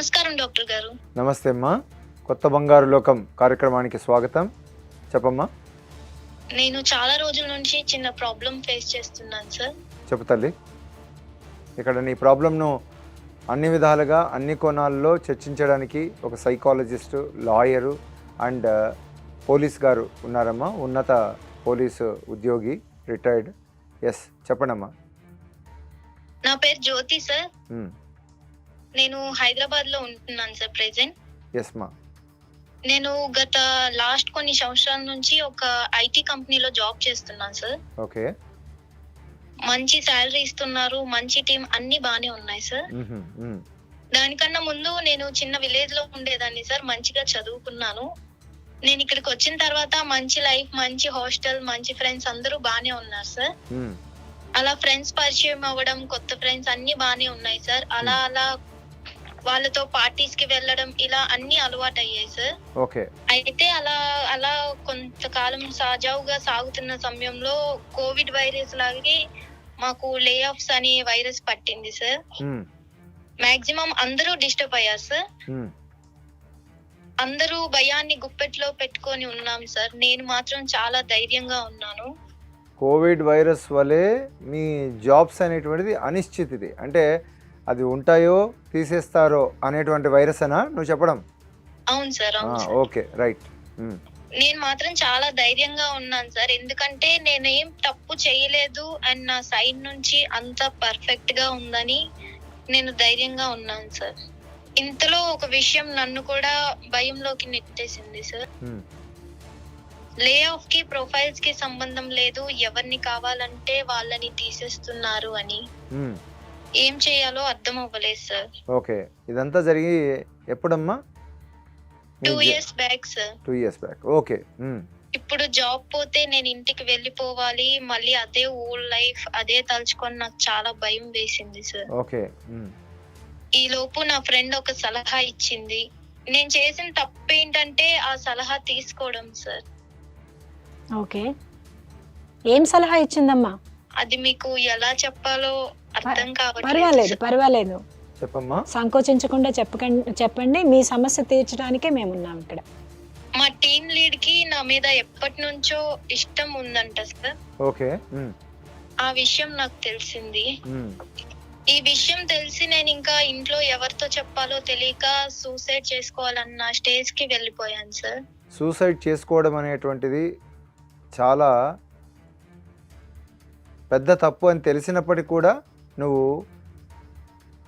నమస్కారం డాక్టర్ గారు. నమస్తే అమ్మా. కొత్త బంగారు లోకం కార్యక్రమానికి స్వాగతం. చెప్పమ్మా. నేను చాలా రోజుల నుంచి చిన్న ప్రాబ్లం ఫేస్ చేస్తున్నాను సార్. చెప్పు తల్లి. ఇక్కడ నీ ప్రాబ్లంను అన్ని విధాలుగా అన్ని కోణాల్లో చర్చించడానికి ఒక సైకాలజిస్టు లాయరు అండ్ పోలీస్ గారు ఉన్నారమ్మా. ఉన్నత పోలీసు ఉద్యోగి రిటైర్డ్. ఎస్ చెప్పండమ్మా. నా పేరు జ్యోతి సార్. నేను హైదరాబాద్లో ఉంటున్నాను సార్ ప్రెసెంట్ ఎస్ మా నేను గత లాస్ట్ కొన్ని సంవత్సరాల నుంచి ఒక ఐటీ కంపెనీలో జాబ్ చేస్తున్నాను సార్. ఓకే మంచి శాలరీ ఇస్తున్నారు మంచి టీం అన్ని బానే ఉన్నాయి సార్. మ్మ్హ, మ్మ్. దానికన్నా ముందు నేను చిన్న విలేజ్లో ఉండేదాన్ని సార్ మంచిగా చదువుకున్నాను. నేను ఇక్కడికి వచ్చిన తర్వాత మంచి లైఫ్ మంచి హాస్టల్ మంచి ఫ్రెండ్స్ అందరూ బానే ఉన్నారు సార్. మ్మ్. అలా ఫ్రెండ్స్ పరిచయం అవ్వడం కొత్త ఫ్రెండ్స్ అన్ని బానే ఉన్నాయి సార్. అలా అలా వాళ్ళతో పార్టీస్కి వెళ్ళడం ఇలా అన్ని అలవాటు అయ్యాయి సార్ ఓకే. అయితే అలా అలా కొంతకాలం సజావుగా సాగుతున్న సమయంలో కోవిడ్ వైరస్ లాగే మాకు లే ఆఫ్స్ అనే వైరస్ పట్టింది సార్. మాక్సిమం అందరూ డిస్టర్బ్ అయ్యారు సార్ మ్మ్. అందరూ భయాన్ని గుప్పెట్లో పెట్టుకొని ఉన్నాం సార్ నేను మాత్రం చాలా ధైర్యంగా ఉన్నాను. కోవిడ్ వైరస్ వలె మీ జాబ్స్ అనేటువంటిది అనిశ్చితిది. అంటే అది ఉంటాయో తీసేస్తారో అనేటువంటి వైరస్ అనా? నువ్వు చెప్పడం. అవును సార్ అవును సార్. Okay right. నేను మాత్రం చాలా ధైర్యంగా ఉన్నాను సార్. ఎందుకంటే నేనేం తప్పు చేయలేదు అండ్ నా సైడ్ నుంచి అంత పర్ఫెక్ట్గా ఉందని నేను ధైర్యంగా ఉన్నాను సార్. ఇంతలో ఒక విషయం నన్ను కూడా భయంలోకి నెట్టేసింది సార్. లే ఆఫ్కి ప్రొఫైల్స్కి సంబంధం లేదు. ఎవరిని కావాలంటే వాళ్ళని తీసేస్తున్నారు అని. ఏం చేయాలో అర్థం అవ్వలేదు సార్ ఓకే. ఇదంతా జరిగి ఎప్పుడమ్మా? Two years back sir two years back okay. ఇప్పుడు జాబ్ పోతే నేను ఇంటికి వెళ్ళిపోవాలి మళ్ళీ అదే ఓల్డ్ లైఫ్ అదే తలుచుకొని నాకు చాలా భయం వేసింది సార్ ఓకే. ఈ లోపు నా ఫ్రెండ్ ఒక సలహా ఇచ్చింది. నేను చేసిన తప్పు ఏంటంటే ఆ సలహా తీసుకోవడం సార్ ఓకే. ఏం సలహా ఇచ్చిందమ్మా? అది మీకు ఎలా చెప్పాలో అర్థం పర్వాలేదు కావట్లేదు. పర్వాలేదు చెప్పమ్మా. సంకోచించకుండా చెప్పకండి చెప్పండి. మీ సమస్య తీర్చడానికే మేమున్నాం ఇక్కడ. మా టీం లీడ్కి నా మీద ఎప్పటి నుంచో ఇష్టం ఉందంట సార్. ఓకే. మ్మ్. ఆ విషయం నాకు తెలిసింది. మ్మ్. ఈ విషయం తెలిసి నేను ఇంకా ఇంట్లో ఎవరితో చెప్పాలో తెలియక సూసైడ్ చేసుకోవాలన్న స్టేజ్కి వెళ్ళిపోయాను సార్. సూసైడ్ చేసుకోవడం అనేటువంటిది చాలా పెద్ద తప్పు అని తెలిసినప్పటికీ కూడా నువ్వు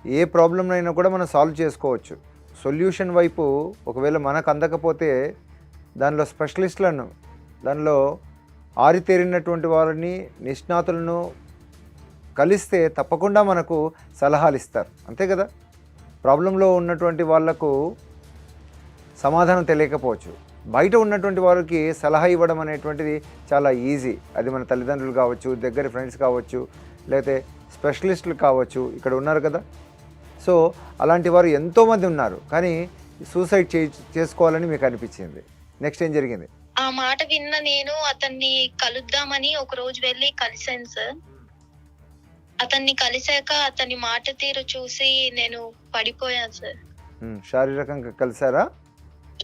ఏ ప్రాబ్లంనైనా కూడా మనం సాల్వ్ చేసుకోవచ్చు. సొల్యూషన్ వైపు ఒకవేళ మనకు అందకపోతే దానిలో స్పెషలిస్టులను దానిలో ఆరితేరినటువంటి వారిని నిష్ణాతులను కలిస్తే తప్పకుండా మనకు సలహాలు ఇస్తారు. అంతే కదా? ప్రాబ్లంలో ఉన్నటువంటి వాళ్ళకు సమాధానం తెలియకపోవచ్చు. బయట ఉన్నటువంటి వారికి సలహా ఇవ్వడం అనేటువంటిది చాలా ఈజీ. అది మన తల్లిదండ్రులు కావచ్చు దగ్గర ఫ్రెండ్స్ కావచ్చు లేకపోతే స్పెషలిస్టులు కావచ్చు ఇక్కడ ఉన్నారు కదా. సో అలాంటి వారు ఎంతోమంది ఉన్నారు. కానీ సూసైడ్ చే చేసుకోవాలని మీకు అనిపించింది. నెక్స్ట్ ఏం జరిగింది? ఆ మాట విన్న నేను అతన్ని కలుద్దామని ఒక రోజు వెళ్ళి కలిశాను సార్. అతన్ని కలిశాక అతని మాట తీరు చూసి నేను పడిపోయాను సార్. శారీరకంగా కలిసారా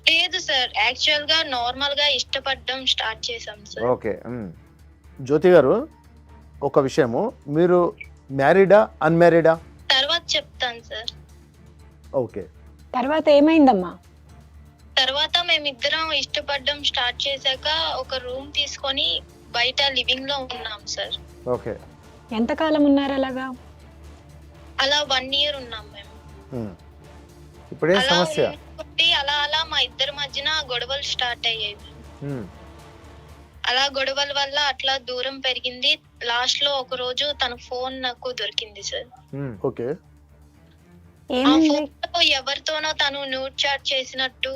లేదు సార్. యాక్చువల్గా నార్మల్గా ఇష్టపడడం స్టార్ట్ చేశాం సార్. ఓకే జ్యోతి గారు ఒక విషయము. మీరు మ్యారీడా అన్మ్యారీడా? తర్వాత చెప్తాను సార్. ఓకే. తర్వాత ఏమైందమ్మా? తర్వాత మేమిద్దరం ఇష్టపడడం స్టార్ట్ చేశాక ఒక రూమ్ తీసుకొని బయట లివింగ్లో ఉన్నాం సార్. ఓకే. ఎంతకాలం ఉన్నారు అలాగా? అలా వన్ ఇయర్ ఉన్నాం మేము. ఇప్పుడే అలా సమస్య? అలా అలా మా ఇద్దరి మధ్యన గొడవలు స్టార్ట్ అయ్యాయి. అలా గొడవల వల్ల అట్లా దూరం పెరిగింది. లాస్ట్లో ఒక రోజు తన ఫోన్ నాకు దొరికింది సార్. ఉమ్, ఓకే. ఆ ఏమైంది? ఫోన్లో ఎవరితోనో తను న్యూడ్ చాట్ చేసినట్టు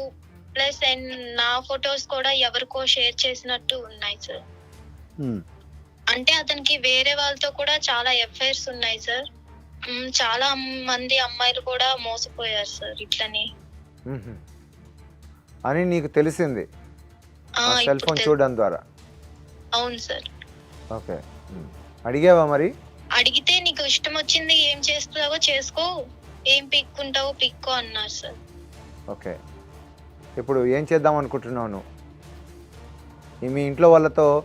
ప్లస్ నా ఫొటోస్ కూడా ఎవరికో షేర్ చేసినట్టు ఉన్నాయి సార్. ఉమ్, అంటే అతనికి వేరే వాళ్ళతో కూడా చాలా ఎఫ్ఐఆర్స్ ఉన్నాయి సార్. మ్, చాలా మంది అమ్మాయిలు కూడా మోసపోయారు సార్ ఇట్లని. అని నీకు తెలిసింది. సెల్ ఫోన్ చూడడం ద్వారా. అవును సార్. ఓకే. అడిగావా మరి? అడిగితే నీకు ఇష్టం వచ్చింది ఏం చేస్తావో చేసుకో ఏం పిక్కుంటావో పిక్కో అన్నారు సార్. ఓకే. ఇప్పుడు ఏం చేద్దాం అనుకుంటున్నావు మీ ఇంట్లో వాళ్ళతో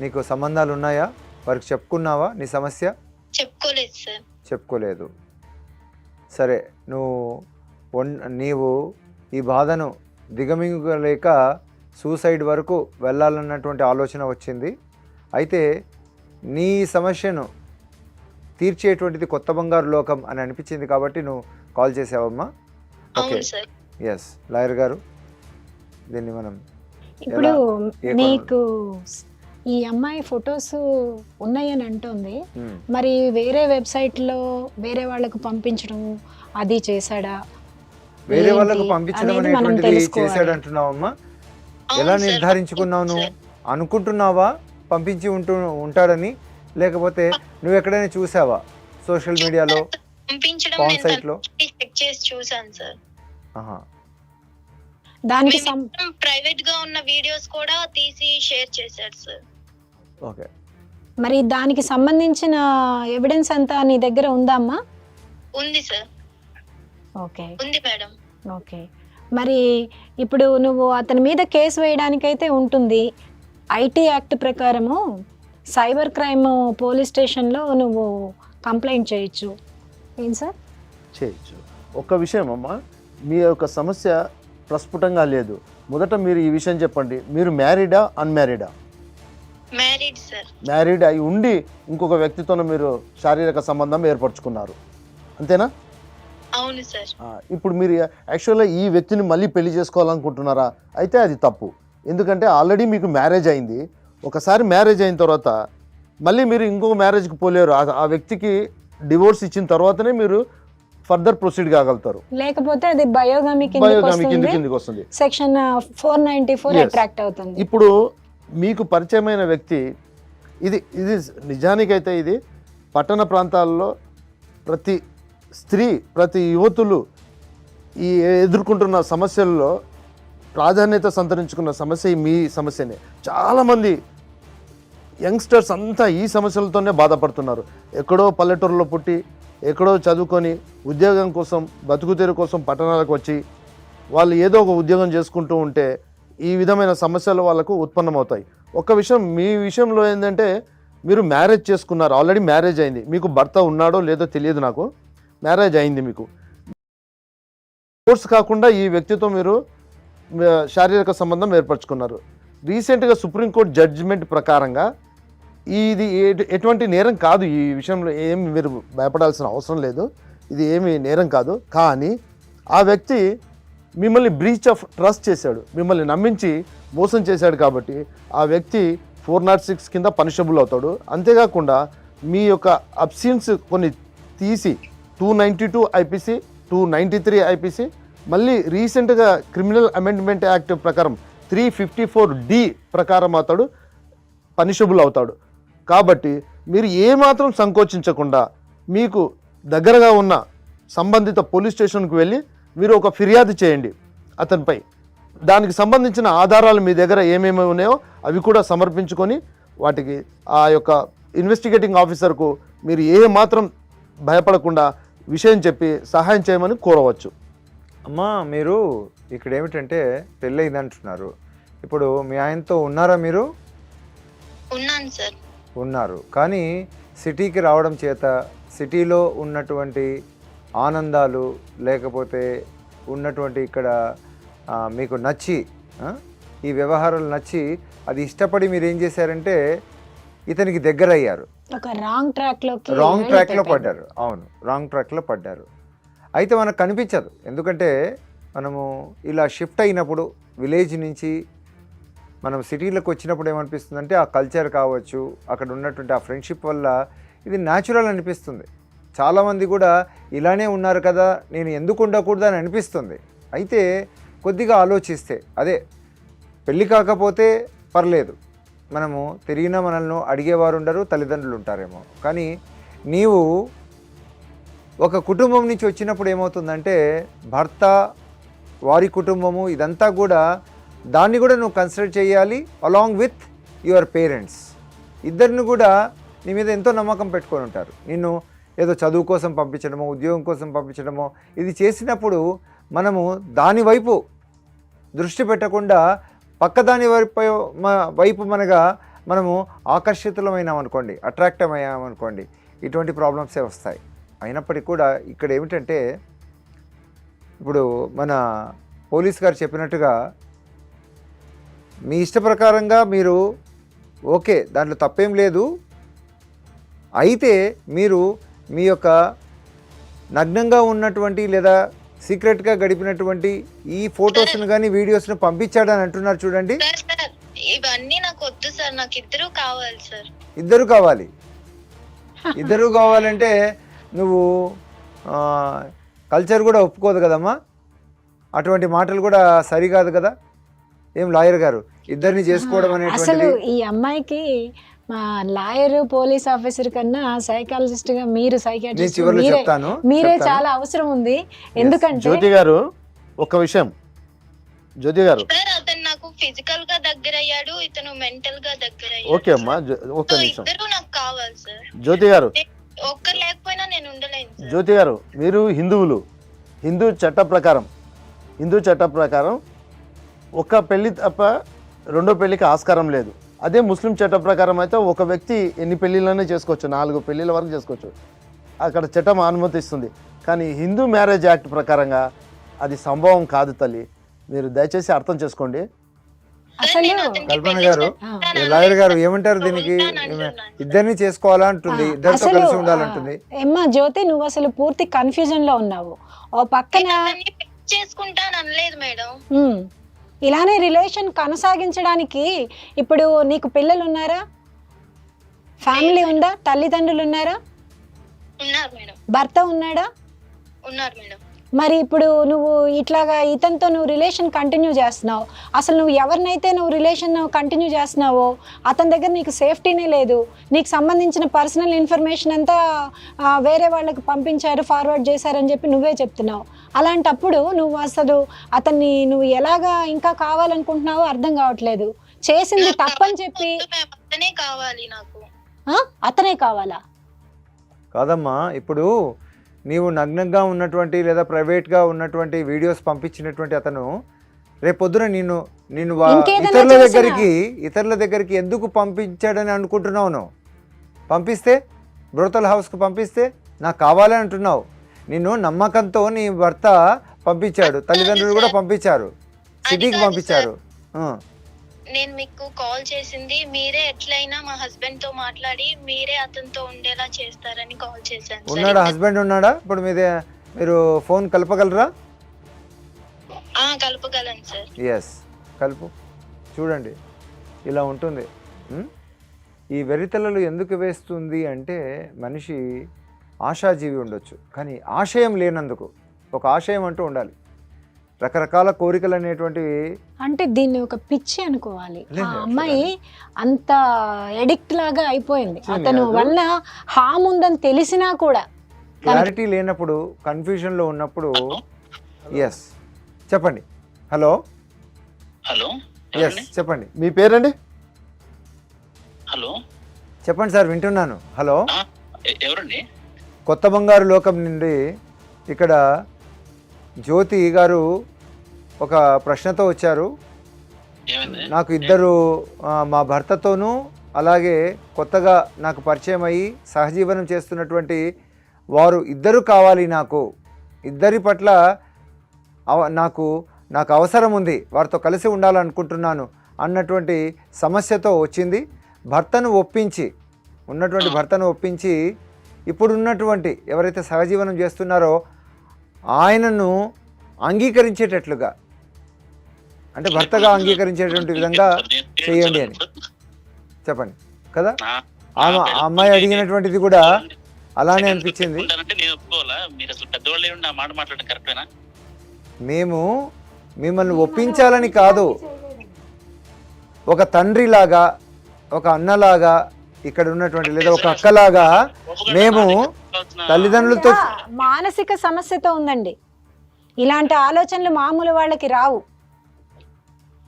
నీకు సంబంధాలు ఉన్నాయా? వారికి చెప్పుకున్నావా నీ సమస్య? చెప్పుకోలేదు సార్. చెప్పుకోలేదు. సరే నువ్వు నీవు ఈ బాధను దిగమింగలేక సూసైడ్ వరకు వెళ్ళాలన్నటువంటి ఆలోచన వచ్చింది. అయితే నీ సమస్యను తీర్చేటువంటిది కొత్త బంగారు లోకం అని అనిపించింది కాబట్టి నువ్వు కాల్ చేసావమ్మా. ఓకే. ఎస్ లాయర్ గారు దీన్ని మనం ఇప్పుడు నీకు ఈ అమ్మాయి ఫొటోస్ ఉన్నాయని అంటుంది. మరి వేరే వెబ్సైట్లో వేరే వాళ్ళకు పంపించడం అది చేశాడా? వేరే వాళ్ళకు పంపించడం అనేటువంటిది తెలుసుకోవాలి. ఎలా నిర్ధారించుకున్నావు నువ్వు. అనుకుంటున్నావా? పంపించి ఉంటూ ఉంటాడని? లేకపోతే నువ్వు ఎక్కడైనా చూసావా? సోషల్ మీడియాలో? పంపించడం పాన్ నేను సైట్లో? చెక్ చేసి చూసాను సార్. దానికి సం ప్రైవేట్గా ఉన్న వీడియోస్ కూడా తీసి షేర్ చేశారు సార్. ఓకే. మరి దానికి సంబంధించిన ఎవిడెన్స్ అంతా నీ దగ్గర ఉందా అమ్మా ఉంది సార్. ఓకే. ఉంది మేడం. ఓకే. మరి ఇప్పుడు నువ్వు అతని మీద కేసు వేయడానికైతే ఉంటుంది. ఐటీ యాక్ట్ ప్రకారము సైబర్ క్రైమ్ పోలీస్ స్టేషన్లో నువ్వు కంప్లైంట్ చేయొచ్చు. ఏం సార్? చేయొచ్చు. ఒక్క విషయం అమ్మా మీ యొక్క సమస్య ప్రస్ఫుటంగా లేదు. మొదట మీరు ఈ విషయం చెప్పండి. మీరు మ్యారీడా అన్మ్యారీడా? Married sir. మ్యారీడ్ అయి ఉండి ఇంకొక వ్యక్తితో మీరు శారీరక సంబంధం ఏర్పరచుకున్నారు. అంతేనా? అవును సార్. ఆ, ఇప్పుడు మీరు యాక్చువల్గా ఈ వ్యక్తిని మళ్ళీ పెళ్ళి చేసుకోవాలనుకుంటున్నారా? అయితే అది తప్పు. ఎందుకంటే ఆల్రెడీ మీకు మ్యారేజ్ అయింది. ఒకసారి మ్యారేజ్ అయిన తర్వాత మళ్ళీ మీరు ఇంకొక మ్యారేజ్కి పోలేరు. ఆ- ఆ వ్యక్తికి డివోర్స్ ఇచ్చిన తర్వాతనే మీరు ఫర్దర్ ప్రొసీడ్ కాగలుగుతారు లేకపోతే అది బయోగామి కిందకి బయోగామి కింద వస్తుంది కిందకి వస్తుంది. Section four ninety four. Attract అవుతుంది. ఇప్పుడు మీకు పరిచయమైన వ్యక్తి ఇది ఇది నిజానికైతే ఇది పట్టణ ప్రాంతాల్లో ప్రతి స్త్రీ ప్రతి యువతులు ఈ ఎదుర్కొంటున్న సమస్యల్లో ప్రాధాన్యత సంతరించుకున్న సమస్య మీ సమస్యనే. చాలామంది యంగ్స్టర్స్ అంతా ఈ సమస్యలతోనే బాధపడుతున్నారు. ఎక్కడో పల్లెటూరులో పుట్టి ఎక్కడో చదువుకొని ఉద్యోగం కోసం బతుకుతెరు కోసం పట్టణాలకు వచ్చి వాళ్ళు ఏదో ఒక ఉద్యోగం చేసుకుంటూ ఉంటే ఈ విధమైన సమస్యలు వాళ్ళకు ఉత్పన్నమవుతాయి. ఒక విషయం మీ విషయంలో ఏంటంటే మీరు మ్యారేజ్ చేసుకున్నారు. ఆల్రెడీ మ్యారేజ్ అయింది. మీకు భర్త ఉన్నాడో లేదో తెలియదు నాకు. మ్యారేజ్ అయింది మీకు. కోర్స్ కాకుండా ఈ వ్యక్తితో మీరు శారీరక సంబంధం ఏర్పరచుకున్నారు. రీసెంట్గా సుప్రీంకోర్టు జడ్జిమెంట్ ప్రకారంగా ఇది ఎటువంటి నేరం కాదు ఈ విషయంలో ఏమి మీరు భయపడాల్సిన అవసరం లేదు. ఇది ఏమి నేరం కాదు. కానీ ఆ వ్యక్తి మిమ్మల్ని బ్రీచ్ ఆఫ్ ట్రస్ట్ చేశాడు. మిమ్మల్ని నమ్మించి మోసం చేశాడు కాబట్టి ఆ వ్యక్తి ఫోర్ నాట్ సిక్స్ కింద పనిషబుల్ అవుతాడు. అంతేకాకుండా మీ యొక్క అబ్సిన్స్ కొన్ని తీసి two ninety two IPC two ninety three IPC. మళ్ళీ రీసెంట్గా క్రిమినల్ అమెండ్మెంట్ యాక్ట్ ప్రకారం త్రీ ఫిఫ్టీ ఫోర్ డి ప్రకారం అతడు పనిషబుల్ అవుతాడు. కాబట్టి మీరు ఏమాత్రం సంకోచించకుండా మీకు దగ్గరగా ఉన్న సంబంధిత పోలీస్ స్టేషన్కి వెళ్ళి మీరు ఒక ఫిర్యాదు చేయండి అతనిపై. దానికి సంబంధించిన ఆధారాలు మీ దగ్గర ఏమేమి ఉన్నాయో అవి కూడా సమర్పించుకొని వాటికి ఆ యొక్క ఇన్వెస్టిగేటింగ్ ఆఫీసర్కు మీరు ఏ మాత్రం భయపడకుండా విషయం చెప్పి సహాయం చేయమని కోరవచ్చు. అమ్మా మీరు ఇక్కడ ఏమిటంటే పెళ్ళయింది అంటున్నారు ఇప్పుడు మీ ఆయనతో ఉన్నారా మీరు? ఉన్నాను సార్. ఉన్నారు. కానీ సిటీకి రావడం చేత సిటీలో ఉన్నటువంటి ఆనందాలు లేకపోతే ఉన్నటువంటి ఇక్కడ మీకు నచ్చి ఆ, ఈ వ్యవహారాలు నచ్చి అది ఇష్టపడి మీరు ఏం చేశారంటే ఇతనికి దగ్గర అయ్యారు ఒక రాంగ్ ట్రాక్లోకి రాంగ్ ట్రాక్లో పెట్టాడు. పడ్డారు. అవును రాంగ్ ట్రాక్లో పడ్డారు. అయితే మనకు కనిపించదు. ఎందుకంటే మనము ఇలా షిఫ్ట్ అయినప్పుడు విలేజ్ నుంచి మనం సిటీలోకి వచ్చినప్పుడు ఏమనిపిస్తుందంటే ఆ కల్చర్ కావచ్చు అక్కడ ఉన్నటువంటి ఆ ఫ్రెండ్షిప్ వల్ల ఇది న్యాచురల్ అనిపిస్తుంది. చాలామంది కూడా ఇలానే ఉన్నారు కదా నేను ఎందుకు ఉండకూడదు అని అనిపిస్తుంది. అయితే కొద్దిగా ఆలోచిస్తే అదే పెళ్ళి కాకపోతే పర్లేదు. మనము తిరిగిన మనల్ని అడిగేవారు ఉండరు తల్లిదండ్రులు ఉంటారేమో కానీ నీవు ఒక కుటుంబం నుంచి వచ్చినప్పుడు ఏమవుతుందంటే భర్త వారి కుటుంబము ఇదంతా కూడా దాన్ని కూడా నువ్వు కన్సిడర్ చేయాలి అలాంగ్ విత్ యువర్ పేరెంట్స్. ఇద్దరిని కూడా నీ మీద ఎంతో నమ్మకం పెట్టుకొని ఉంటారు. నిన్ను ఏదో చదువు కోసం పంపించడమో ఉద్యోగం కోసం పంపించడమో ఇది చేసినప్పుడు మనము దాని వైపు దృష్టి పెట్టకుండా పక్కదాని వైపు వైపు మనగా మనము ఆకర్షితులమైనాం అనుకోండి అట్రాక్టివ్ అయ్యామనుకోండి ఇటువంటి ప్రాబ్లమ్సే వస్తాయి. అయినప్పటికీ కూడా ఇక్కడ ఏమిటంటే ఇప్పుడు మన పోలీస్ గారు చెప్పినట్టుగా మీ ఇష్ట ప్రకారంగా మీరు ఓకే దాంట్లో తప్పేం లేదు. అయితే మీరు మీ యొక్క నగ్నంగా ఉన్నటువంటి లేదా సీక్రెట్గా గడిపినటువంటి ఈ ఫొటోస్ను కానీ వీడియోస్ను పంపించాడని అంటున్నారు చూడండి. సార్ సార్ ఇవన్నీ నాకు వద్దు సార్ నాకు ఇద్దరు కావాలి సార్ ఇద్దరు కావాలి. ఇద్దరు కావాలంటే నువ్వు కల్చర్ కూడా ఒప్పుకోదు కదమ్మా. అటువంటి మాటలు కూడా సరికాదు కదా. ఏం లాయర్ గారు ఇద్దరిని చేసుకోవడం అసలు అనేటువంటిది. ఈ అమ్మాయికి మా లాయర్ పోలీస్ ఆఫీసర్ కన్నా సైకాలజిస్ట్గా మీరు సైకాట్రిస్ట్ మీరే చెప్తాను మీరే చెప్తాను. చాలా అవసరం ఉంది. ఎందుకంటే జ్యోతి గారు ఒక విషయం. జ్యోతి గారు. సార్ అతను నాకు ఫిజికల్గా దగ్గర అయ్యాడు ఇతను మెంటల్గా దగ్గర ఓకే అమ్మా సో నిమిషం. ఇద్దరు నాకు కావాలి సార్. జ్యోతి గారు. ఒక్కరు లేకపోయినా నేను ఉండలేను సార్. జ్యోతి గారు మీరు హిందువులు. హిందూ చట్ట ప్రకారం. హిందూ చట్ట ప్రకారం ఒక పెళ్ళి తప్ప రెండో పెళ్ళికి ఆస్కారం లేదు. అదే ముస్లిం చట్ట ప్రకారం అయితే ఒక వ్యక్తి ఎన్ని పెళ్ళిళ్ళనే చేసుకోవచ్చు నాలుగు పెళ్ళిళ్ళ వరకు చేసుకోవచ్చు. అక్కడ చట్టం అనుమతిస్తుంది. కానీ హిందూ మ్యారేజ్ యాక్ట్ ప్రకారంగా అది సంభవం కాదు తల్లి. మీరు దయచేసి అర్థం చేసుకోండి. కల్పన గారు లాయర్ గారు ఏమంటారు. దీనికి. ఇద్దరిని చేసుకోవాలా అంటుంది ఆ, ఇద్దరితో కలిసి ఉండాలంటుంది. ఆ, ఏమ్మా జ్యోతి నువ్వు అసలు పూర్తి కన్ఫ్యూజన్లో ఉన్నావు. ఓ పక్కన చేసుకుంటాను అనలేదు మేడం. ఇలానే రిలేషన్ కొనసాగించడానికి ఇప్పుడు నీకు పిల్లలు ఉన్నారా? ఫ్యామిలీ ఉందా? తల్లిదండ్రులు ఉన్నారా? ఉన్నారు మేడం. భర్త ఉన్నాడా? ఉన్నారు మేడం. మరి ఇప్పుడు నువ్వు ఇట్లాగా ఇతనితో నువ్వు రిలేషన్ కంటిన్యూ చేస్తున్నావు. అసలు నువ్వు ఎవరినైతే నువ్వు రిలేషన్ కంటిన్యూ చేస్తున్నావో అతని దగ్గర నీకు సేఫ్టీనే లేదు. నీకు సంబంధించిన పర్సనల్ ఇన్ఫర్మేషన్ అంతా వేరే వాళ్ళకి పంపించారు ఫార్వర్డ్ చేశారని చెప్పి నువ్వే చెప్తున్నావు. అలాంటప్పుడు నువ్వు అసలు అతన్ని నువ్వు ఎలాగా ఇంకా కావాలనుకుంటున్నావో అర్థం కావట్లేదు. చేసింది తప్పని చెప్పి అతనే కావాలి నాకు. ఆ? అతనే కావాలా? కాదమ్మా ఇప్పుడు నీవు నగ్నంగా ఉన్నటువంటి లేదా ప్రైవేట్గా ఉన్నటువంటి వీడియోస్ పంపించినటువంటి అతను రేపొద్దున నిన్ను నిన్ను ఇతరుల? దగ్గరికి ఇతరుల దగ్గరికి ఎందుకు పంపించాడని అనుకుంటున్నావు నువ్వు? పంపిస్తే బ్రోతల్ హౌస్కి పంపిస్తే నాకు కావాలని అంటున్నావు. నిన్ను నమ్మకంతో నీ భర్త పంపించాడు. తల్లిదండ్రులు కూడా పంపించారు. సిటీకి పంపించారు. నేను మీకు కాల్ చేసింది మీరే ఎట్లయినా మా హస్బెండ్తో మాట్లాడి మీరే అతనితో ఉండేలా చేస్తారని కాల్ చేశాను. ఉన్నాడా? హస్బెండ్ ఉన్నాడా? ఇప్పుడు మీదే మీరు ఫోన్ కలపగలరా? కలపగలను సార్. ఎస్ కలుపు. చూడండి. ఇలా ఉంటుంది? ఈ వెరితలలు ఎందుకు వేస్తుంది అంటే మనిషి ఆశాజీవి ఉండొచ్చు. కానీ ఆశయం లేనందుకు ఒక ఆశయం అంటూ ఉండాలి. రకరకాల కోరికలు అనేటువంటివి అంటే దీన్ని ఒక పిచ్చి అనుకోవాలి. ఆ అమ్మాయి అంత ఎడిక్ట్ లాగా అయిపోయింది. అతను వల్ల హామ్ ఉందని తెలిసినా కూడా క్లారిటీ లేనప్పుడు కన్ఫ్యూజన్లో ఉన్నప్పుడు ఎస్ చెప్పండి. హలో. హలో. ఎస్? చెప్పండి. మీ పేరండి? హలో. చెప్పండి సార్ వింటున్నాను. హలో. ఎవరండి? కొత్త బంగారు లోకం నుండి ఇక్కడ జ్యోతి గారు ఒక ప్రశ్నతో వచ్చారు. నాకు ఇద్దరు మా భర్తతోనూ అలాగే కొత్తగా నాకు పరిచయం అయ్యి సహజీవనం చేస్తున్నటువంటి వారు ఇద్దరు కావాలి నాకు. ఇద్దరి పట్ల నాకు నాకు అవసరం ఉంది. వారితో కలిసి ఉండాలనుకుంటున్నాను అన్నటువంటి సమస్యతో వచ్చింది. భర్తను ఒప్పించి ఉన్నటువంటి భర్తను ఒప్పించి ఇప్పుడున్నటువంటి ఎవరైతే సహజీవనం చేస్తున్నారో ఆయనను అంగీకరించేటట్లుగా అంటే భర్తగా అంగీకరించేటువంటి విధంగా చేయండి అని. చెప్పండి. కదా? ఆమె ఆ అమ్మాయి అడిగినటువంటిది కూడా అలానే అనిపించింది. మేము మిమ్మల్ని ఒప్పించాలని కాదు. ఒక తండ్రిలాగా ఒక అన్నలాగా ఇక్కడ ఉన్నటువంటి లేదా ఒక అక్కలాగా మేము తల్లిదండ్రులతో మానసిక సమస్యతో ఉందండి. ఇలాంటి ఆలోచనలు మామూలు వాళ్ళకి రావు.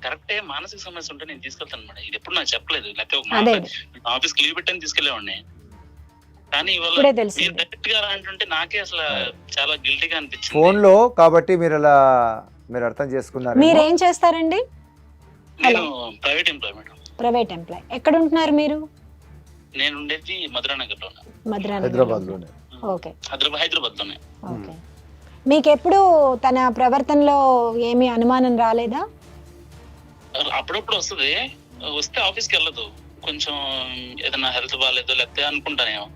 కరెక్టే మానసిక సమస్య ఉంటే నేను తీసుకెళ్తాను మేడం ఇది ఎప్పుడు నాకు చెప్పలేదు. లేకపోతే ఆఫీస్ లీవ్ పెట్టని తీసుకెళ్ళేవాడిని కానీ ఇవాళ డైరెక్ట్గా అంటుంటే నాకే అసలు చాలా గిల్టీగా అనిపించింది. ఫోన్లో కాబట్టి మీరు అలా మీరు అర్థం చేసుకున్నారు మీరేం చేస్తారండి? నేను private employee madam. Private employee. ఎక్కడ ఉంటున్నారు మీరు? నేను ఉండేది మధురా నగర్లో మధురా హైదరాబాద్లోనే. ఓకే. హైదరాబాద్ హైదరాబాద్లోనే ఓకే. మీకు ఎప్పుడు తన ప్రవర్తనలో ఏమీ అనుమానం రాలేదా? అప్పుడప్పుడు వస్తుంది. వస్తే ఆఫీస్కి వెళ్ళదు. కొంచెం ఏదైనా హెల్త్ బాగాలేదు లేకపోతే అనుకుంటానేమో.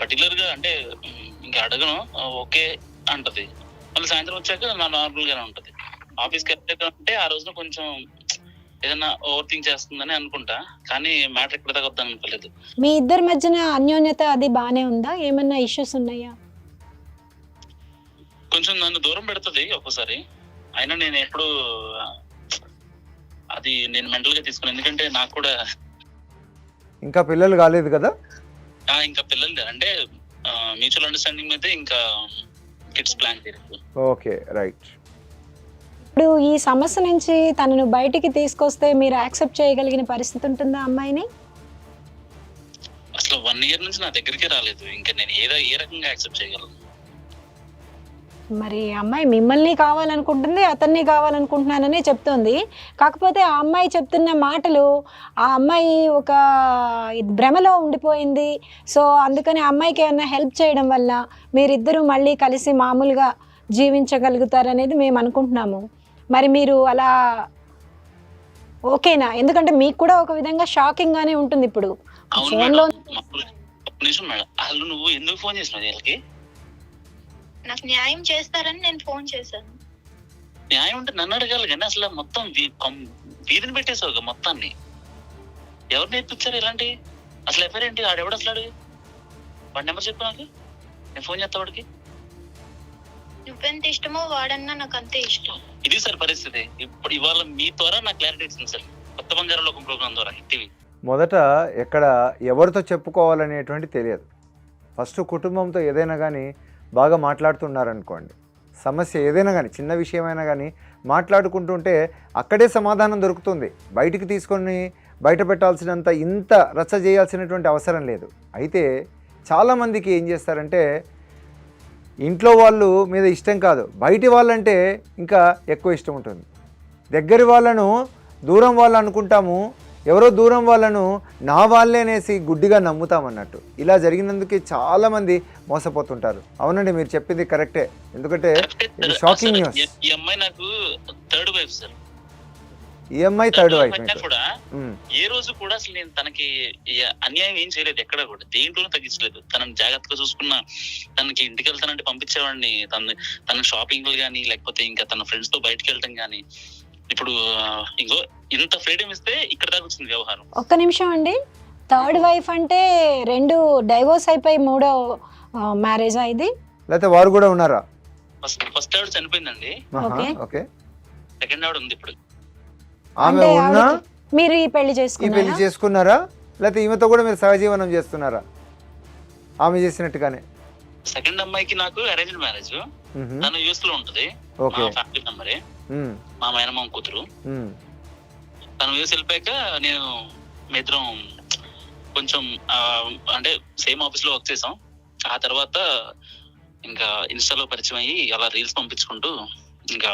పర్టికులర్గా అంటే ఇంకా అడగను. ఓకే అంటది. మళ్ళీ సాయంత్రం వచ్చాక నా నార్మల్ గానే ఉంటది. ఆఫీస్కి వెళ్ళలేదు అంటే ఆ రోజున కొంచెం ఏదైనా ఓవర్ థింక్ చేస్తుందని అనుకుంటా కానీ మ్యాటర్ ఎక్కడ దాకా వద్దని అనుకోలేదు. మీ ఇద్దరి మధ్యన అన్యోన్యత అది బానే ఉందా? ఏమన్నా ఇష్యూస్ ఉన్నాయా? కొంచెం నన్ను దూరం పెడుతుంది ఒక్కోసారి. అయినా నేను ఎప్పుడు అది నేను మెంటల్గా తీసుకున్నాను ఎందుకంటే నాకు కూడా ఇంకా పిల్లలు కాలేదు కదా? ఆ, ఇంకా పిల్లలు అంటే మ్యూచువల్ అండర్స్టాండింగ్ మీద ఇంకా కిడ్స్ ప్లాన్ చేయలేదు. Okay right. ఇప్పుడు ఈ సమస్య నుంచి తనను బయటికి తీసుకొస్తే మీరు యాక్సెప్ట్ చేయగలిగిన పరిస్థితి ఉంటుందా అమ్మాయిని? అసలు వన్ ఇయర్ నుంచి నా దగ్గరికి రాలేదు. ఇంకా నేను ఏదో ఏ రకంగా యాక్సెప్ట్ చేయగలను? మరి అమ్మాయి మిమ్మల్ని కావాలనుకుంటుంది అతన్ని కావాలనుకుంటున్నానని చెప్తోంది. కాకపోతే ఆ అమ్మాయి చెప్తున్న మాటలు ఆ అమ్మాయి ఒక భ్రమలో ఉండిపోయింది. సో అందుకని అమ్మాయికి ఏమైనా హెల్ప్ చేయడం వల్ల మీరిద్దరూ మళ్ళీ కలిసి మామూలుగా జీవించగలుగుతారనేది మేము అనుకుంటున్నాము మరి మీరు అలా ఓకేనా? ఎందుకంటే మీకు కూడా ఒక విధంగా షాకింగ్ గానే ఉంటుంది ఇప్పుడు. మామూలుగా- ఒక్క నిమిషం మేడం. అసలు నువ్వు ఎందుకు ఫోన్ చేసినావు వీళ్ళకి నాకు న్యాయం చేస్తారని నేను ఫోన్ చేశాను. న్యాయం ఉంటే నన్ను అడగాలి కానీ అసలు మొత్తం వీధిని పెట్టేసావు మొత్తాన్ని. ఎవరు నేర్పించారు ఇలాంటి? అసలు ఎఫ్ఐఆర్ ఏంటి? ఆడెవడు అసలు అడుగు వాడి నెంబర్ చెప్పు నాకు. నేను ఫోన్ చేస్తా వాడికి. నువ్వెంత ఇష్టమో వాడన్నా నాకు అంతే ఇష్టం. ఇది సార్ పరిస్థితి. ఇప్పుడు ఇవాళ మీ ద్వారా నాకు క్లారిటీ ఇచ్చింది సార్. కొత్త బంగారు లోకం ప్రోగ్రామ్ ద్వారా టీవీ. మొదట ఎక్కడ ఎవరితో చెప్పుకోవాలనేటువంటి తెలియదు. ఫస్ట్ కుటుంబంతో ఏదైనా కానీ బాగా మాట్లాడుతున్నారనుకోండి. సమస్య ఏదైనా కానీ చిన్న విషయమైనా కానీ మాట్లాడుకుంటుంటే అక్కడే సమాధానం దొరుకుతుంది. బయటికి తీసుకొని బయట పెట్టాల్సినంత ఇంత రచ్చ చేయాల్సినటువంటి అవసరం లేదు. అయితే చాలామందికి ఏం చేస్తారంటే ఇంట్లో వాళ్ళు మీద ఇష్టం కాదు. బయటి వాళ్ళంటే ఇంకా ఎక్కువ ఇష్టం ఉంటుంది. దగ్గరి వాళ్ళను దూరం వాళ్ళు అనుకుంటాము. ఎవరో దూరం వాళ్ళను నా వాళ్ళే అనేసి గుడ్డిగా నమ్ముతామన్నట్టు. ఇలా జరిగినందుకే చాలామంది మోసపోతుంటారు. అవునండి మీరు చెప్పింది కరెక్టే. ఎందుకంటే ఇది shocking news. ఈ అమ్మాయి నాకు third wife sir. EMI third wife కూడా ఏ రోజు కూడా అసలు నేను తనకి అన్యాయం ఏం చేయలేదు ఎక్కడ కూడా. దేంట్లోనూ తగ్గించలేదు. తనని జాగ్రత్తగా చూసుకున్న తనకి ఇంటికి వెళ్తానంటే పంపించేవాడిని. తన తన షాపింగ్ కానీ లేకపోతే ఇంకా తన ఫ్రెండ్స్తో బయటకు వెళ్ళటం కానీ ఇప్పుడు ఇంకో ఇంత ఫ్రీడమ్ ఇస్తే ఇక్కడ దాకా వచ్చింది వ్యవహారం. ఒక్క నిమిషం అండి. థర్డ్ వైఫ్ అంటే రెండు డైవోర్స్ అయిపోయి మూడో మ్యారేజా ఇది? లేకపోతే వారు కూడా ఉన్నారా? ఫస్ట్ ఫస్ట్ ఆవిడ చనిపోయిందండి. ఓకే. సెకండ్ ఆవిడ ఉంది ఇప్పుడు. ఆమె అంటే ఉన్నా ఆవిడకి- మీరు ఈ పెళ్ళి ఈ పెళ్ళి చేసుకున్నారా? చేసుకున్నారా? లేకపోతే ఈమెతో కూడా మీరు సహజీవనం చేస్తున్నారా? ఆమె చేసినట్టుగానే. సెకండ్ అమ్మాయికి నాకు అరేంజ్డ్ మ్యారేజ్ మ్హూ. తను యూఎస్లో ఉంటది. ఓకే. మా ఫ్యామిలీ మెంబరే మా మేనమామ కూతురు. ఉమ్, తను యూఎస్ వెళ్ళిపోయాక నేను మీ ఇద్దరం కొంచెం ఆ, అంటే సేమ్ ఆఫీస్లో వర్క్ చేసాం. ఆ తర్వాత ఇంకా ఇన్స్టాలో పరిచయం అయ్యి అలా రీల్స్ పంపించుకుంటూ ఇంకా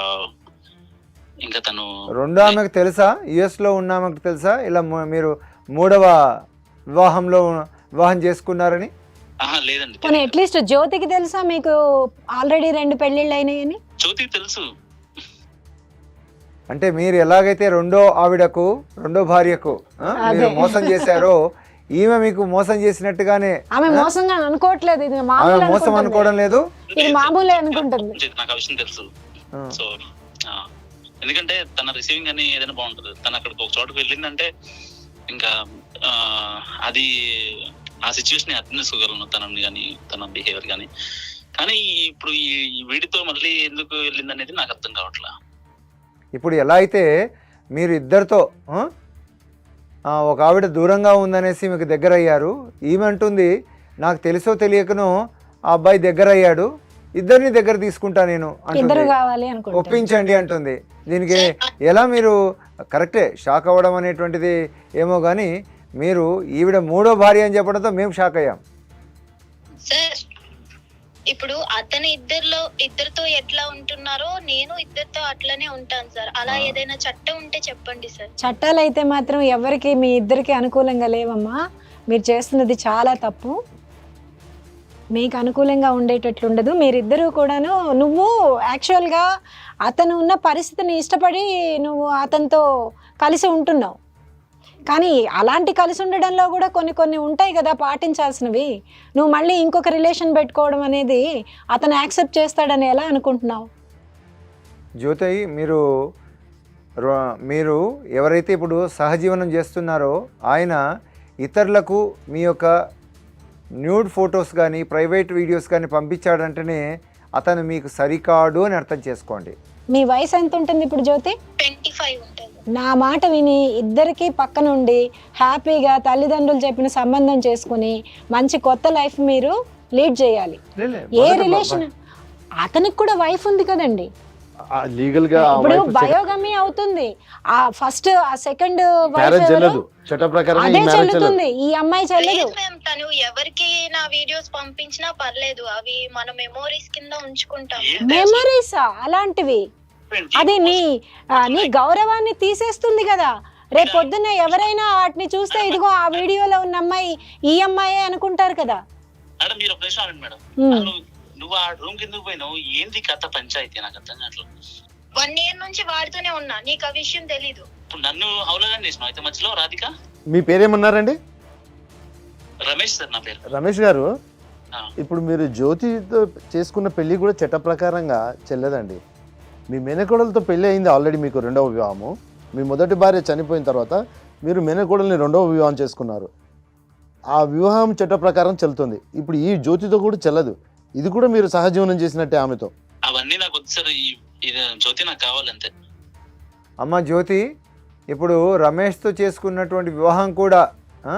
ఇంకా తను రెండో ఆమెకు తెలుసా? యుఎస్లో ఉన్న ఆమెకు తెలుసా? ఇలా మీరు మూడవ వివాహంలో వివాహం చేసుకున్నారని? లేదండి పోనీ అట్లీస్ట్ జ్యోతికి తెలుసా మీకు ఆల్రెడీ రెండు పెళ్ళిళ్ళు అయినాయని జ్యోతికి తెలుసు. అంటే మీరు ఎలాగైతే రెండో ఆవిడకు రెండో భార్యకు ఆ, మీరు అదే. మోసం చేశారో ఈమె మీకు మోసం చేసినట్టుగానే ఆమె మోసంగా అనుకోవట్లేదు ఇది ఆమె మామూలు మోసం అనుకుంటుంది. అనుకోవడం లేదు? ఇది మామూలే అనుకుంటుంది. నాకు ఆ విషయం తెలుసు. ఆ, సో ఎందుకంటే తన రిసీవింగ్ అని ఏదైనా బాగుంటుంది. తను అక్కడికి ఒక చోటుకు వెళ్ళిందంటే ఇంకా అది ఆ సిచ్యువేషన్ అర్థం చేసుకోగలను తనని కానీ తన బిహేవియర్ కానీ కానీ ఇప్పుడు ఈ వీడితో మళ్ళీ ఎందుకు వెళ్ళింది అనేది నాకు అర్థం కావట్లా. ఇప్పుడు ఎలా అయితే మీరు ఇద్దరితో ఒక ఆవిడ దూరంగా ఉందనేసి మీకు దగ్గర అయ్యారు ఈమెంటుంది నాకు తెలుసో తెలియకనో ఆ అబ్బాయి దగ్గర అయ్యాడు ఇద్దరిని దగ్గర తీసుకుంటా నేను అంటుంది. ఒప్పించండి అంటుంది. దీనికి ఎలా మీరు కరెక్టే షాక్ అవ్వడం అనేటువంటిది ఏమో కానీ మీరు ఈవిడ మూడో భార్య అని చెప్పడంతో మేము షాక్ అయ్యాం. ఇప్పుడు అతను ఇద్దరిలో ఇద్దరితో ఎట్లా ఉంటున్నారో నేను ఇద్దరితో అట్లనే ఉంటాను సార్. అలా. ఏదైనా చట్టం ఉంటే చెప్పండి సార్. చట్టాలు అయితే మాత్రం ఎవరికి మీ ఇద్దరికి అనుకూలంగా లేవమ్మా. మీరు చేస్తున్నది చాలా తప్పు. మీకు అనుకూలంగా ఉండేటట్లు ఉండదు. మీరిద్దరూ కూడాను నువ్వు యాక్చువల్గా అతను ఉన్న పరిస్థితిని ఇష్టపడి నువ్వు అతనితో కలిసి ఉంటున్నావు. కానీ అలాంటి కలిసి ఉండడంలో కూడా కొన్ని కొన్ని ఉంటాయి కదా పాటించాల్సినవి. నువ్వు మళ్ళీ ఇంకొక రిలేషన్ పెట్టుకోవడం అనేది అతను యాక్సెప్ట్ చేస్తాడని ఎలా అనుకుంటున్నావు? జ్యోతి మీరు మీరు ఎవరైతే ఇప్పుడు సహజీవనం చేస్తున్నారో ఆయన ఇతరులకు మీ యొక్క న్యూడ్ ఫొటోస్ కానీ ప్రైవేట్ వీడియోస్ కానీ పంపించాడంటేనే అతను మీకు సరికాడు అని అర్థం చేసుకోండి. మీ వయసు ఎంత ఉంటుంది ఇప్పుడు జ్యోతి? ట్వంటీ ఫైవ్ ఉంటుంది. నా మాట విని ఇద్దరికి పక్కనుండి హ్యాపీగా తల్లిదండ్రులు చెప్పిన సంబంధం చేసుకుని మంచి కొత్త లైఫ్ మీరు లీడ్ చేయాలి. ఏ రిలేషన్? అతనికి కూడా వైఫ్ ఉంది కదండి. లీగల్గా ఇప్పుడు బయోగమి అవుతుంది. ఆ ఫస్ట్ ఆ సెకండ్ చెల్లదు. చట్ట ప్రకారం ఈ అదే చెల్లుతుంది. ఈ అమ్మాయి చెల్లదు. తను ఎవరికి నా వీడియోస్ పంపించినా పర్లేదు. అవి మన మెమోరీస్ కింద ఉంచుకుంటాం. మెమరీస్ అలాంటివి? అది నీ నీ గౌరవాన్ని తీసేస్తుంది కదా. రేపు పొద్దున్న ఎవరైనా వాటిని చూస్తే ఇదిగో ఆ వీడియోలో ఉన్న అమ్మాయి ఈ అమ్మాయే అనుకుంటారు కదా. మేడం మీరు నువ్వు ఆ రూమ్ కిందకు పోయినావు? ఏంది కథ పంచాయతీ? నాకు అర్థం కావట్లేదు. వన్ ఇయర్ నుంచి వాడుతూనే ఉన్నా. నీకు ఆ విషయం తెలీదు. ఇప్పుడు నన్ను హౌలగానే చేసినావు అయితే మధ్యలో రాధిక? మీ పేరేమన్నారండి? రమేష్ సార్ నా పేరు. రమేష్ గారు ఆ. ఇప్పుడు మీరు జ్యోతితో చేసుకున్న పెళ్ళి కూడా చట్ట ప్రకారంగా చెల్లదండి. మీ మేనకోడలతో పెళ్ళి అయింది ఆల్రెడీ మీకు రెండవ వివాహము. మీ మొదటి భార్య చనిపోయిన తర్వాత మీరు మేనకోడల్ని రెండవ వివాహం చేసుకున్నారు. ఆ వివాహం చట్ట ప్రకారం చెల్లుతుంది. ఇప్పుడు ఈ జ్యోతితో కూడా చెల్లదు. ఇది కూడా మీరు సహజీవనం చేసినట్టే ఆమెతో. అవన్నీ నాకు వద్దు సార్ ఈ ఇది జ్యోతి నాకు కావాలంతే. అమ్మ జ్యోతి ఇప్పుడు రమేష్తో చేసుకున్నటువంటి వివాహం కూడా ఆ,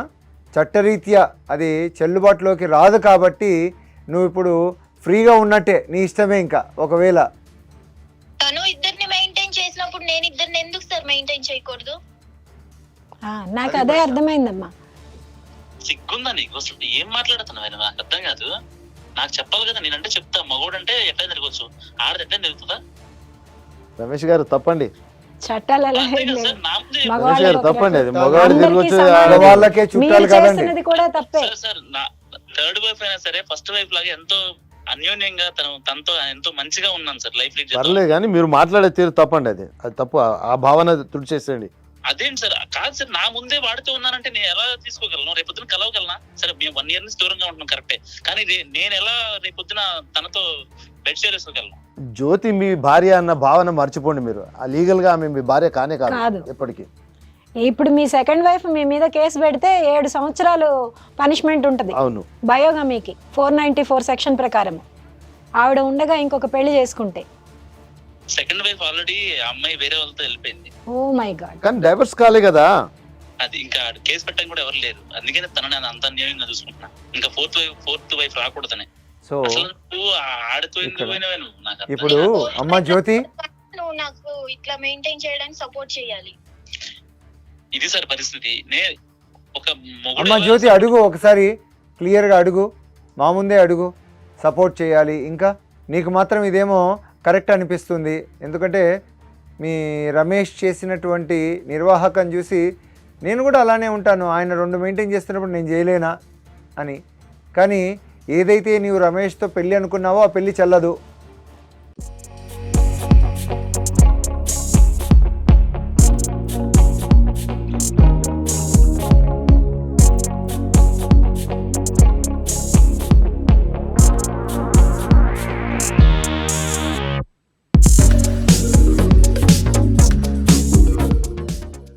చట్టరీత్యా అది చెల్లుబాటులోకి రాదు కాబట్టి నువ్వు ఇప్పుడు ఫ్రీగా ఉన్నట్టే నీ ఇష్టమే ఇంకా ఒకవేళ. తను ఇద్దరిని మెయింటైన్ చేసినప్పుడు నేను ఇద్దరిని ఎందుకు సార్ మెయింటైన్ చేయకూడదు? ఆ, నాకు అదే అర్థమైందమ్మా. సిగ్గుందా నీకు? అసలు ఏం మాట్లాడుతున్నావు? ఆయన నాకు అర్థం కాదు. నాకు చెప్పాలి కదా నేనంటే చెప్తా. మగోడు అంటే ఎట్లా తిరగచ్చు. ఆడది ఎట్లా తిరుగుతుందా? రమేష్ గారు తప్పండి. చట్టాలు అలా గారు తప్పండి. అది. మగవాడు తిరగొచ్చు చుట్టాలు మీరు కాదండి. చేస్తున్నది కూడా తప్పే. సార్ సార్ నా థర్డ్ వైఫ్ అయినా సరే ఫస్ట్ వైఫ్ లాగా ఎంతో అన్యోన్యంగా తను తనతో ఎంతో మంచిగా ఉన్నాను సార్ లైఫ్ లీడ్ చేస్తాను పర్లేదు కానీ మీరు మాట్లాడే తీరు తప్పండి అది. అది తప్పు. ఆ- ఆ భావన తుడిచేసేయండి. అదేంటి సార్? కాదు సార్ నా ముందే వాడుతూ ఉన్నానంటే నేను ఎలా తీసుకోగలను? రేపొద్దున కలవగలనా? సరే మేము వన్ ఇయర్ నుంచి దూరంగా ఉంటున్నాం కరెక్టే. కానీ ఇది- నేను ఎలా రేపొద్దున తనతో బెడ్ షేర్ వేసుకోగలను? జ్యోతి మీ భార్య అన్న భావన మర్చిపోండి మీరు. ఆ లీగల్గా ఆమె మీ భార్య కానే కాదు. కాదు. ఎప్పటికీ. ఇప్పుడు మీ సెకండ్ వైఫ్ మీ మీద కేసు పెడితే ఏడు సంవత్సరాలు పనిష్మెంట్ ఉంటుంది. అవును. బయోగమీకి ఫోర్ నైంటీ ఫోర్ సెక్షన్ ప్రకారం. ఆవిడ ఉండగా ఇంకొక పెళ్ళి చేసుకుంటే. సెకండ్ వైఫ్ ఆల్రెడీ అమ్మాయి వేరే వాళ్ళతో వెళ్ళిపోయింది. Oh my god. కానీ డైవర్స్ కాలే కదా. అది ఇంకా కేసు పెట్టడం కూడా ఎవరు లేరు. అందుకని తన నేను అంత అన్యాయంగా చూసుకుంటున్నా. ఇంకా ఫోర్త్ వైఫ్ ఫోర్త్ వైఫ్ రాకూడదని. సో అసలు నువ్వు ఆడుతూ ఎందుకు ఇక్కడ. పోయినావే నువ్వు? నాకు అర్థం ఇప్పుడు కాదు. అమ్మ జ్యోతి. నువ్వు నాకు ఇట్లా మెయింటైన్ చేయడానికి సపోర్ట్ చేయాలి. ఇది సార్ పరిస్థితి. నే ఒక మొగుడు అమ్మ జ్యోతి అడుగు ఒకసారి. క్లియర్గా అడుగు. మా ముందే అడుగు. సపోర్ట్ చేయాలి. ఇంకా నీకు మాత్రం ఇదేమో కరెక్ట్ అనిపిస్తుంది. ఎందుకంటే మీ రమేష్ చేసినటువంటి నిర్వాహకం చూసి నేను కూడా అలానే ఉంటాను ఆయన రెండు మెయింటైన్ చేస్తున్నప్పుడు నేను చేయలేనా అని. కానీ ఏదైతే నీవు రమేష్తో పెళ్ళి అనుకున్నావో ఆ పెళ్ళి చల్లదు.